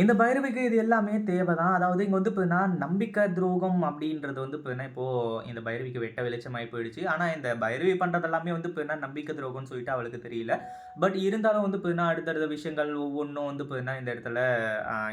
இந்த பைரவிக்கு இது எல்லாமே தேவை தான். அதாவது இங்கே வந்து பார்த்தீங்கன்னா, நம்பிக்கை துரோகம் அப்படின்றது வந்து பார்த்தீங்கன்னா, இப்போது இந்த பைரவிக்கு வெட்ட வெளிச்சமாகி போயிடுச்சு. ஆனால் இந்த பைரவி பண்ணுறதெல்லாமே எல்லாமே வந்து என்ன நம்பிக்கை துரோகம்னு சொல்லிட்டு அவளுக்கு தெரியல. பட் இருந்தாலும் வந்து பார்த்தீங்கன்னா, அடுத்தடுத்த விஷயங்கள் ஒவ்வொன்றும் வந்து பார்த்தீங்கன்னா, இந்த இடத்துல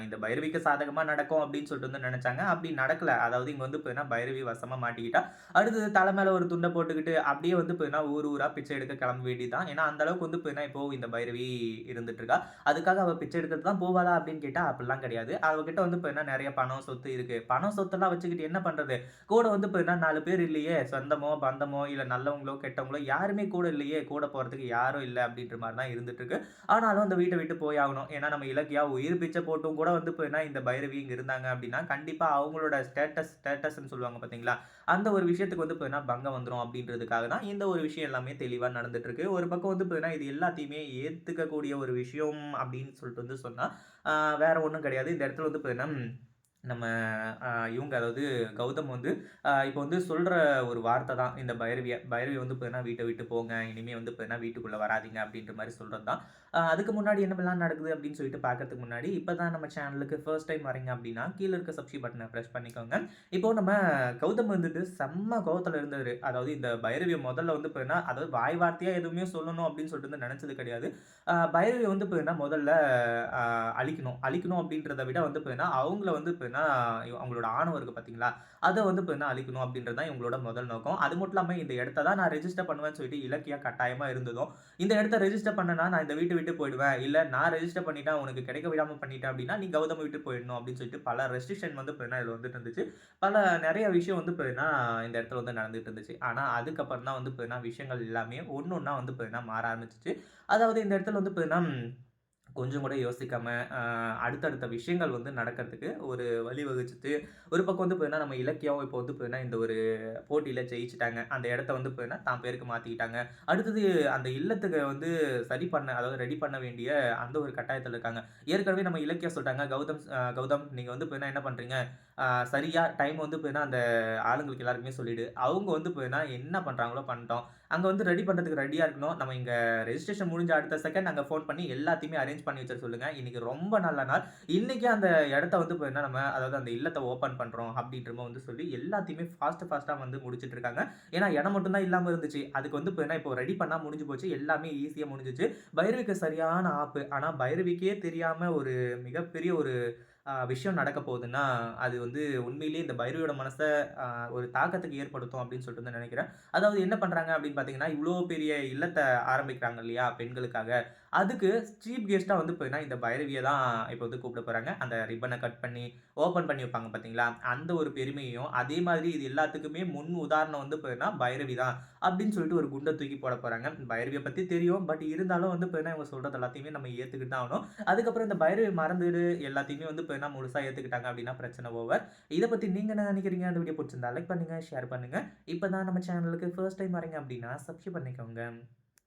இந்த பைரவிக்கு சாதகமாக நடக்கும் அப்படின்னு சொல்லிட்டு வந்து நினச்சாங்க அப்படி நடக்கல. அதாவது இங்கே வந்து பார்த்தீங்கன்னா, பைரவி வசமாக மாட்டிக்கிட்டா. அடுத்தது தலை மேலே ஒரு துண்டை போட்டுக்கிட்டு அப்படியே வந்து பார்த்தீங்கன்னா, ஊர் ஊராக பிச்சை எடுக்க கிளம்ப வேண்டியது தான். ஏன்னா, அந்த அளவுக்கு வந்து என்ன இப்போ இந்த பைரவி இருந்துட்டு இருக்கா. அதுக்காக அவள் பிச்சை எடுக்கிறது தான் போவாளா அப்படின்னு கேட்டால் அப்படிலாம் கிடையாது. அவகிட்ட வந்து இப்போ என்ன நிறைய பணம், சொத்து இருக்கு. பணம், சொத்தெல்லாம் வச்சுக்கிட்டு என்ன பண்றது? கூட வந்து இப்போ என்ன நாலு பேர் இல்லையே. சொந்தமோ, பந்தமோ, இல்லை நல்லவங்களோ, கெட்டவங்களோ யாருமே கூட இல்லையே. கூட போறதுக்கு யாரும் இல்லை அப்படின்ற மாதிரி தான் இருந்துட்டு இருக்கு. ஆனாலும் அந்த வீட்டை விட்டு போயாகணும். ஏன்னா, நம்ம இலக்கியா உயிர் பிச்சை போட்டும் கூட வந்து இப்போ என்ன இந்த பைரவி இங்க இருந்தாங்க அப்படின்னா, கண்டிப்பா அவங்களோட ஸ்டேட்டஸ் ஸ்டேட்டஸ்ன்னு சொல்லுவாங்க பார்த்தீங்களா? அந்த ஒரு விஷயத்துக்கு வந்து இப்போ என்ன பங்கம் வந்துடும் அப்படின்றதுக்காக தான் இந்த ஒரு விஷயம் எல்லாமே தெளிவாக நடந்துட்டு இருக்கு. ஒரு பக்கம் வந்து இப்போ இது எல்லாத்தையுமே ஏத்துக்கக்கூடிய ஒரு விஷயம் அப்படின்னு சொல்லிட்டு வந்து சொன்னா, வேற வேறு ஒன்றும் கிடையாது. இந்த இடத்துல வந்து பார்த்தீங்கன்னா, நம்ம இவங்க அதாவது கௌதம் வந்து இப்போ வந்து சொல்கிற ஒரு வார்த்தை தான் இந்த பைரவிய. பைரவி வந்து பார்த்தீங்கன்னா, வீட்டை விட்டு போங்க. இனிமே வந்து பார்த்தீங்கன்னா, வீட்டுக்குள்ளே வராதீங்க." அப்படின்ற மாதிரி சொல்கிறது தான். அதுக்கு முன்னாடி என்னமெல்லாம் நடக்குது அப்படின்னு சொல்லிட்டு பார்க்கறதுக்கு முன்னாடி, இப்போ தான் நம்ம சேனலுக்கு ஃபர்ஸ்ட் டைம் வரீங்க அப்படின்னா, கீழே இருக்க சப்ஸ்கிரைப் பட்டனை ப்ரெஸ் பண்ணிக்கோங்க. இப்போ நம்ம கௌதம் வந்துட்டு செம்ம கோபத்தில் இருந்தார் அதாவது இந்த பைரவியை முதல்ல வந்து பார்த்தீங்கன்னா, அதாவது வாய் வார்த்தையாக எதுவுமே சொல்லணும் அப்படின்னு சொல்லிட்டு வந்து நினச்சது கிடையாது. பைரவியை வந்து பார்த்தீங்கன்னா, முதல்ல அழிக்கணும். அழிக்கணும் அப்படின்றத விட வந்து பார்த்தீங்கன்னா, அவங்கள வந்து பார்த்தீங்கன்னா, அவங்களோட ஆணவம் இருக்குது பார்த்தீங்களா? அதை வந்து இப்போ என்ன அழிக்கணும் அப்படின்றது தான் இவங்களோட முதல் நோக்கம். அது மட்டும் இல்லாமல் இந்த இடத்த தான் நான் ரெஜிஸ்டர் பண்ணுவேன்னு சொல்லிட்டு இலக்கியா கட்டாயமாக இருந்ததும், இந்த இடத்த ரெஜிஸ்டர் பண்ணனா நான் இந்த வீட்டு விட்டு போயிடுவேன். இல்லை நான் ரெஜிஸ்டர் பண்ணிட்டா உனக்கு கிடைக்க விடாமல் பண்ணிட்டேன் அப்படின்னா, நீ கௌதம விட்டு போயிடணும் அப்படின்னு சொல்லிட்டு பல ரெஸ்ட்ரிக்ஷன் வந்து இப்போன்னா இதில் வந்துட்டு இருந்துச்சு. பல நிறைய விஷயம் வந்து இப்போ என்ன இந்த இடத்துல வந்து நடந்துட்டு இருந்துச்சு. ஆனால் அதுக்கப்புறம் தான் வந்து இப்போ என்ன விஷயங்கள் எல்லாமே ஒன்று ஒன்றா வந்து இப்போ என்ன மாற ஆரம்பிச்சிச்சு அதாவது இந்த இடத்துல வந்து இப்போ என்ன கொஞ்சம் கூட யோசிக்காமல் அடுத்தடுத்த விஷயங்கள் வந்து நடக்கிறதுக்கு ஒரு வழி ஒரு பக்கம் வந்து பார்த்தீங்கன்னா, நம்ம இலக்கியம் இப்போ வந்து பார்த்தீங்கன்னா, இந்த ஒரு போட்டியில் ஜெயிச்சுட்டாங்க. அந்த இடத்த வந்து பார்த்தீங்கன்னா, தான் பேருக்கு மாற்றிக்கிட்டாங்க அடுத்தது அந்த இல்லத்துக்கு வந்து சரி பண்ண அதாவது ரெடி பண்ண வேண்டிய அந்த ஒரு கட்டாயத்தில் இருக்காங்க. ஏற்கனவே நம்ம இலக்கியம் சொல்லிட்டாங்க "கௌதம் கௌதம் நீங்கள் வந்து பார்த்தீங்கன்னா என்ன பண்ணுறீங்க சரியாக டைம் வந்து பார்த்தீங்கன்னா, அந்த ஆளுங்களுக்கு எல்லாருக்குமே சொல்லிடு." அவங்க வந்து பார்த்தீங்கன்னா, என்ன பண்ணுறாங்களோ பண்ணிட்டோம் அங்கே வந்து ரெடி பண்ணுறதுக்கு ரெடியாக இருக்கணும். நம்ம இங்கே ரெஜிஸ்ட்ரேஷன் முடிஞ்ச அடுத்த செகண்ட் நாங்கள் ஃபோன் பண்ணி எல்லாத்தையுமே அரேஞ்ச் பண்ணி வச்சிட சொல்லுங்க. இன்னைக்கு ரொம்ப நல்ல நாள். இன்றைக்கி அந்த இடத்த வந்து என்ன நம்ம அதாவது அந்த இல்லத்தை ஓப்பன் பண்றோம் அப்படின்ற வந்து சொல்லி எல்லாத்தையுமே ஃபாஸ்ட் ஃபாஸ்ட்டாக வந்து முடிச்சுட்டு இருக்காங்க. ஏன்னா இடம் மட்டும் தான் இருந்துச்சு. அதுக்கு வந்து பார்த்தீங்கன்னா, இப்போ ரெடி பண்ணால் முடிஞ்சு போச்சு. எல்லாமே ஈஸியாக முடிஞ்சிச்சு பைரவிக்கு சரியான ஆப்பு. ஆனால் பைரவிக்கே தெரியாமல் ஒரு மிகப்பெரிய ஒரு விஷயம் நடக்க போகுதுன்னா, அது வந்து உண்மையிலேயே இந்த பைரவியோட மனசை ஒரு தாக்கத்துக்கு ஏற்படுத்தும் அப்படின்னு சொல்லிட்டு வந்து நினைக்கிறேன் அதாவது என்ன பண்ணுறாங்க அப்படின்னு பார்த்தீங்கன்னா, இவ்வளோ பெரிய இல்லத்தை ஆரம்பிக்கிறாங்க இல்லையா? பெண்களுக்காக. அதுக்கு சீப் கெஸ்ட்டாக வந்து போயின்னா இந்த பைரவியை தான் இப்போ வந்து கூப்பிட போகிறாங்க அந்த ரிப்பனை கட் பண்ணி, ஓப்பன் பண்ணி வைப்பாங்க பார்த்தீங்களா? அந்த ஒரு பெருமையும், அதே மாதிரி இது எல்லாத்துக்குமே முன் உதாரணம் வந்து பார்த்தீங்கன்னா, பைரவி தான் அப்படின்னு சொல்லிட்டு ஒரு குண்டை தூக்கி போட போகிறாங்க பைரவியை பற்றி தெரியும். பட் இருந்தாலும் வந்து பார்த்தீங்கன்னா, இவங்க சொல்கிறது எல்லாத்தையுமே நம்ம ஏற்றுக்கிட்டு தான் ஆகணும். அதுக்கப்புறம் இந்த பைரவி மறந்துடு எல்லாத்தையுமே வந்து பார்த்தீங்கன்னா, முழுசாக ஏற்றுக்கிட்டாங்க அப்படின்னா பிரச்சனை ஓவர். இதை பற்றி நீங்கள் என்ன நினைக்கிறீங்க அந்த வீடியோ பிடிச்சிருந்தா லைக் பண்ணுங்கள் ஷேர் பண்ணுங்கள் இப்போ தான் நம்ம சேனலுக்கு ஃபர்ஸ்ட் டைம் வரீங்க அப்படின்னா, சப்ஸ்கிரைப் பண்ணிக்கோங்க.